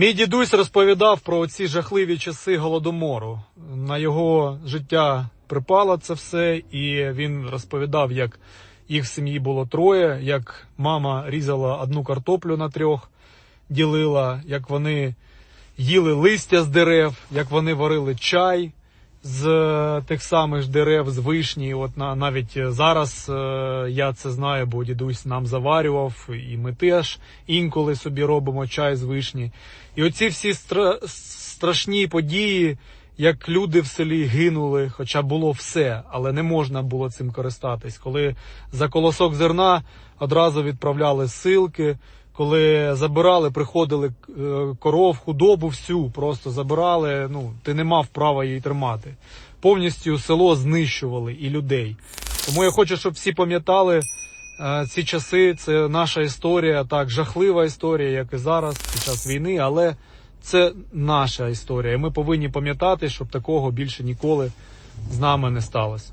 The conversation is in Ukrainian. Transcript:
Мій дідусь розповідав про ці жахливі часи голодомору. На його життя припало це все, і він розповідав, як їх в сім'ї було троє, як мама різала одну картоплю на трьох, ділила, як вони їли листя з дерев, як вони варили чай з е, тих самих дерев, з вишні. От на, навіть е, зараз е, я це знаю, бо дідусь нам заварював, і ми теж інколи собі робимо чай з вишні. І оці всі стра- страшні події, як люди в селі гинули, хоча було все, але не можна було цим користатись. Коли за колосок зерна одразу відправляли ссилки, коли забирали, приходили е, коров, худобу всю, просто забирали. Ну, ти не мав права її тримати. Повністю село знищували і людей. Тому я хочу, щоб всі пам'ятали е, ці часи. Це наша історія, так, жахлива історія, як і зараз, під час війни, але це наша історія. І ми повинні пам'ятати, щоб такого більше ніколи з нами не сталося.